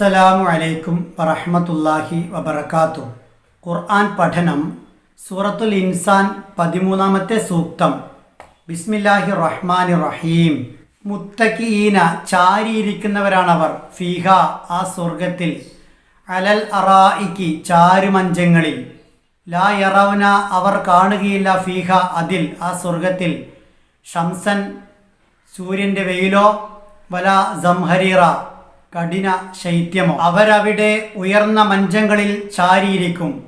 അസ്സലാമു അലൈക്കും വറഹമത്തല്ലാഹി വബറകാതുഹു. ഖുർആൻ പഠനം സൂറത്തുൽ ഇൻസാൻ പതിമൂന്നാമത്തെ സൂക്തം. ബിസ്മില്ലാഹി റഹ്മാൻ റഹീം മുത്തക്കീന ചാരിയിരിക്കുന്നവരാണവർ ഫീഹ ആ സ്വർഗത്തിൽ അലൽ അറായിക്ക് ചാരുമഞ്ചങ്ങളിൽ. ലാ യറവന അവർ കാണുകയില്ല ഫീഹ അതിൽ ആ സ്വർഗത്തിൽ ഷംസൻ സൂര്യന്റെ വെയിലോ വല സംഹരീറ. കഠിന ശൈത്യമോ. അവരവിടെ ഉയർന്ന മഞ്ചങ്ങളിൽ ചാരിയിരിക്കും.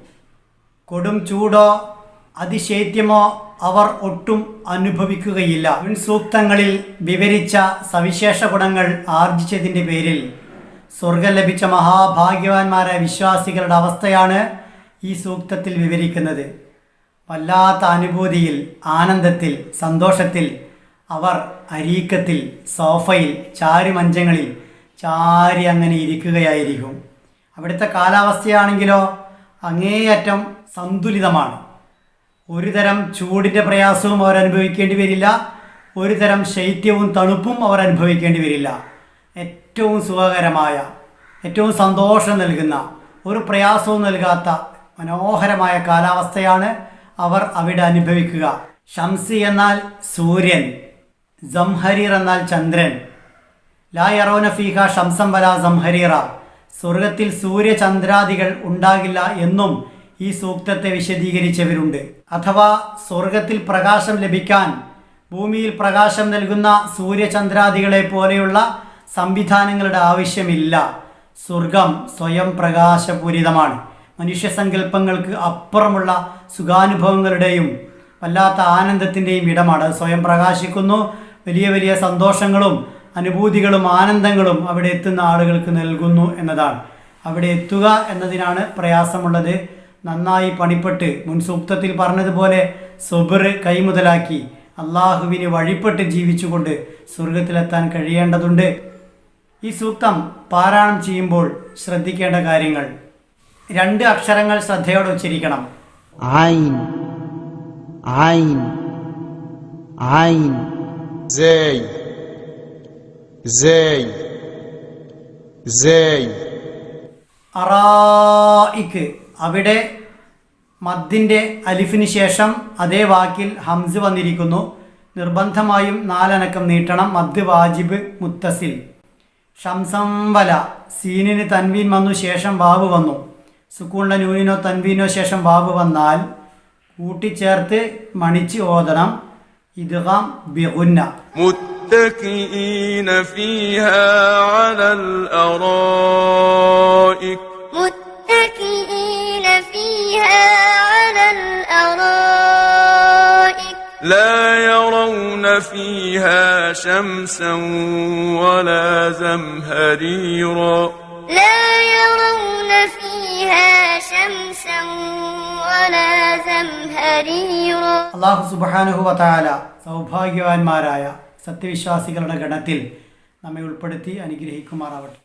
കൊടും ചൂടോ അതിശൈത്യമോ അവർ ഒട്ടും അനുഭവിക്കുകയില്ല. മുൻസൂക്തങ്ങളിൽ വിവരിച്ച സവിശേഷ ഗുണങ്ങൾ ആർജിച്ചതിന്റെ പേരിൽ സ്വർഗം ലഭിച്ച മഹാഭാഗ്യവാന്മാരായ വിശ്വാസികളുടെ അവസ്ഥയാണ് ഈ സൂക്തത്തിൽ വിവരിക്കുന്നത്. വല്ലാത്ത അനുഭൂതിയിൽ ആനന്ദത്തിൽ സന്തോഷത്തിൽ അവർ അരീക്കത്തിൽ സോഫയിൽ ചാരുമഞ്ചങ്ങളിൽ ചാരി അങ്ങനെ ഇരിക്കുകയായിരിക്കും. അവിടുത്തെ കാലാവസ്ഥയാണെങ്കിലോ അങ്ങേയറ്റം സന്തുലിതമാണ്. ഒരു തരം ചൂടിന്റെ പ്രയാസവും അവർ അനുഭവിക്കേണ്ടി വരില്ല. ഒരു തരം ശൈത്യവും തണുപ്പും അവർ അനുഭവിക്കേണ്ടി വരില്ല. ഏറ്റവും സുഖകരമായ ഏറ്റവും സന്തോഷം നൽകുന്ന ഒരു പ്രയാസവും നൽകാത്ത മനോഹരമായ കാലാവസ്ഥയാണ് അവർ അവിടെ അനുഭവിക്കുക. ഷംസി എന്നാൽ സൂര്യൻ ജംഹരീർ എന്നാൽ ചന്ദ്രൻ. ലാ യറോന ഫീഹ ഷംസം വല സംഹരീറ. സ്വർഗത്തിൽ സൂര്യചന്ദ്രാദികൾ ഉണ്ടാകില്ല എന്നും ഈ സൂക്തത്തെ വിശദീകരിച്ചവരുണ്ട്. അഥവാ സ്വർഗത്തിൽ പ്രകാശം ലഭിക്കാൻ ഭൂമിയിൽ പ്രകാശം നൽകുന്ന സൂര്യചന്ദ്രാദികളെ പോലെയുള്ള സംവിധാനങ്ങളുടെ ആവശ്യമില്ല. സ്വർഗം സ്വയം പ്രകാശപൂരിതമാണ്. മനുഷ്യസങ്കല്പങ്ങൾക്ക് അപ്പുറമുള്ള സുഖാനുഭവങ്ങളുടെയും വല്ലാത്ത ആനന്ദത്തിന്റെയും ഇടമാണ്. സ്വയം പ്രകാശിക്കുന്നു. വലിയ വലിയ സന്തോഷങ്ങളും അനുഭൂതികളും ആനന്ദങ്ങളും അവിടെ എത്തുന്ന ആളുകൾക്ക് നൽകുന്നു എന്നതാണ്. അവിടെ എത്തുക എന്നതിനാണ് പ്രയാസമുള്ളത്. നന്നായി പണിപ്പെട്ട് മുൻസൂക്തത്തിൽ പറഞ്ഞതുപോലെ സുബർ കൈമുതലാക്കി അള്ളാഹുവിന് വഴിപ്പെട്ട് ജീവിച്ചുകൊണ്ട് സ്വർഗത്തിലെത്താൻ കഴിയേണ്ടതുണ്ട്. ഈ സൂക്തം പാരായണം ചെയ്യുമ്പോൾ ശ്രദ്ധിക്കേണ്ട കാര്യങ്ങൾ. രണ്ട് അക്ഷരങ്ങൾ ശ്രദ്ധയോടെ ഉച്ചരിക്കണം. ആയി ആയിൻ ആയിൻ. زي زي زي അറായിക്ക് അവിടെ മദ്ദിൻ്റെ അലിഫിന് ശേഷം അതേ വാക്കിൽ ഹംസ് വന്നിരിക്കുന്നു നിർബന്ധമായും നാലനക്കം നീട്ടണം മദ് വാജിബ് മുത്തസിൽ ഷംസം വല സീനിന് തൻവീൻ വന്നു ശേഷം വാവ് വന്നു സുക്കൂണിൻ്റെ നൂനിനോ തൻവീനോ ശേഷം വാവ് വന്നാൽ കൂട്ടിച്ചേർത്ത് മണിച്ച് ഓതണം ഇദ്ഗാം ബിഗുന്ന متكئين فيها على الأرائك متكئين فيها على الأرائك لا يرون فيها شمسا ولا زمهريرا لا يرون فيها شمسا ولا زمهريرا അള്ളാഹു സുബാനുഹുവതാല സൗഭാഗ്യവാന്മാരായ സത്യവിശ്വാസികളുടെ ഗണത്തിൽ നമ്മെ ഉൾപ്പെടുത്തി അനുഗ്രഹിക്കുമാറാവട്ടെ.